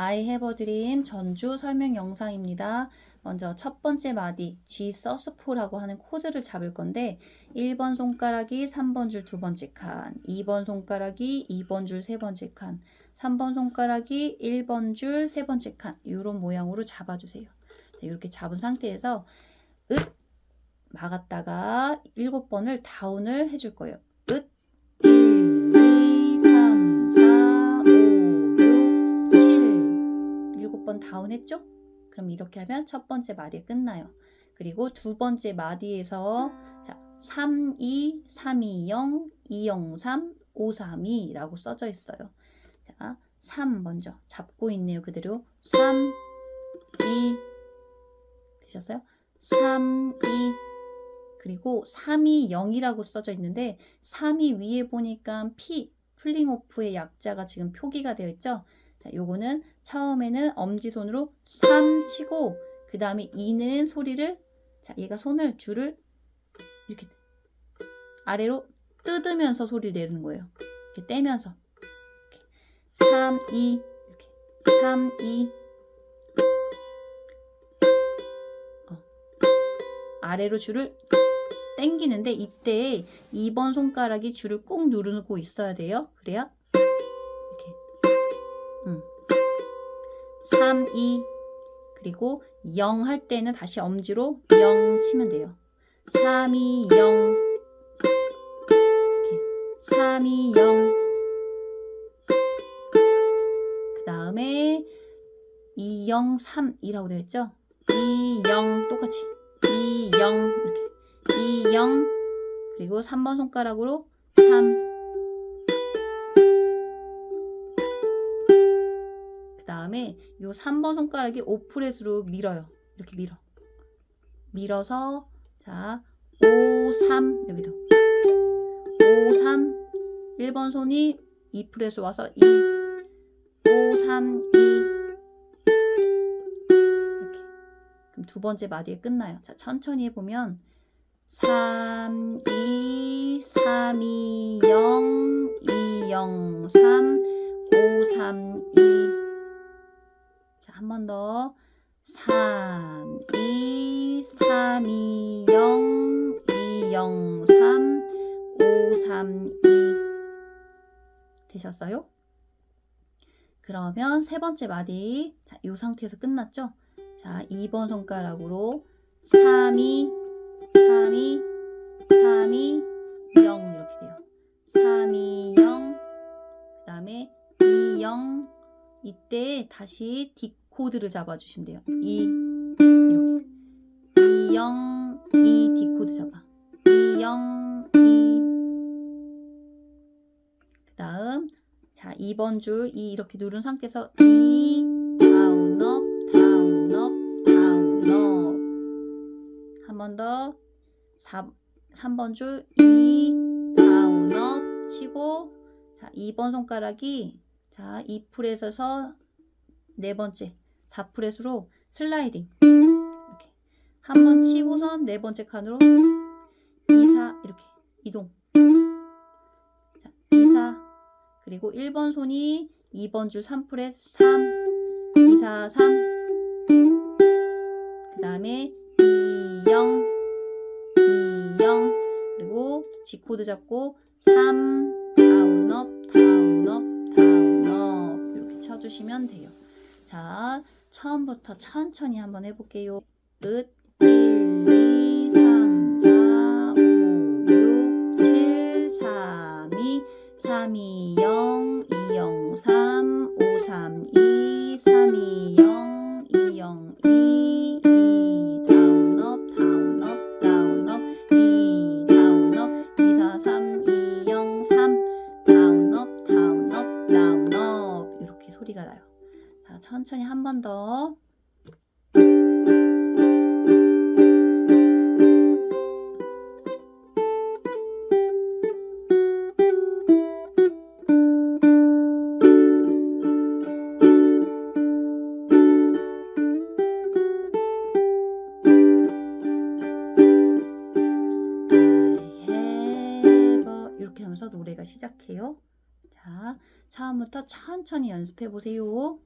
I have a dream 전주 설명 영상입니다. 먼저 첫 번째 마디 G 서스포라고 하는 코드를 잡을 건데 1번 손가락이 3번 줄 두 번째 칸, 2번 손가락이 2번 줄 세 번째 칸, 3번 손가락이 1번 줄 세 번째 칸 이런 모양으로 잡아주세요. 자, 이렇게 잡은 상태에서 읍 막았다가 7번을 다운을 해줄 거예요. 7번 다운했죠? 그럼 이렇게 하면 첫 번째 마디 끝나요. 그리고 두 번째 마디에서 자, 3, 2, 3, 2, 0, 2, 0, 3, 5, 3, 2 라고 써져 있어요. 자, 3 먼저 잡고 있네요. 그대로 3, 2 되셨어요? 3, 2 그리고 3이 0이라고 써져 있는데 3이 위에 보니까 P 플링오프의 약자가 지금 표기가 되어 있죠. 자, 요거는 처음에는 엄지손으로 3 치고 그 다음에 2는 소리를 자, 얘가 손을 줄을 이렇게 아래로 뜯으면서 소리를 내는 거예요. 이렇게 떼면서 이렇게 3, 2 이렇게 3, 2 어. 아래로 줄을 땡기는데 이때 2번 손가락이 줄을 꾹 누르고 있어야 돼요. 그래야 음. 3, 2 그리고 0 할 때는 다시 엄지로 0 치면 돼요. 3, 2, 0 이렇게. 3, 2, 0그 다음에 2, 0, 3이라고 되어 있죠? 2, 0 똑같이. 2, 0 이렇게. 2, 0 그리고 3번 손가락으로 3 다음에 요 3번 손가락이 5프렛으로 밀어요. 이렇게 밀어. 밀어서 자 5, 3 여기도 5, 3 1번 손이 2프렛으로 와서 2 5, 3, 2 이렇게 그럼 두 번째 마디에 끝나요. 자 천천히 해보면 3, 2, 3, 2, 0, 2, 0, 3, 5, 3, 2. 자, 한 번 더. 3, 2, 3, 2, 0, 2, 0, 3, 5, 3, 2. 되셨어요? 그러면 세 번째 마디. 자, 이 상태에서 끝났죠? 자, 2번 손가락으로 3, 2, 이때 다시 디코드를 잡아주시면 돼요. 2, 이렇게. 2, 0, 2 디코드 잡아. 2, 0, 2. 그 다음, 자, 2번 줄2 이렇게 누른 상태에서 2, 다운, 업, 다운, 업, 다운, 업. 한 번 더. 4, 3번 줄 2, 다운, 업 치고 자, 2번 손가락이 자, 2프렛에서 네 번째 4프렛으로 슬라이딩. 이렇게. 한 번 치고선 네 번째 칸으로 2, 4 이렇게. 이동. 자, 2, 4 그리고 1번 손이 2번 줄 3프렛 3 2, 4, 3그 다음에 2, 0 2, 0 그리고 G 코드 잡고 3 쳐주시면 돼요. 자 처음부터 천천히 한번 해볼게요. 끝 1, 2, 3, 4, 5, 6, 7, 3, 2, 3, 2, 0, 2, 0, 3, 5, 3, 2, 3, 2, 0, 2, 0, 2, 2 한 번 더. 이렇게 하면서 노래가 시작해요. 자, 처음부터 천천히 연습해 보세요.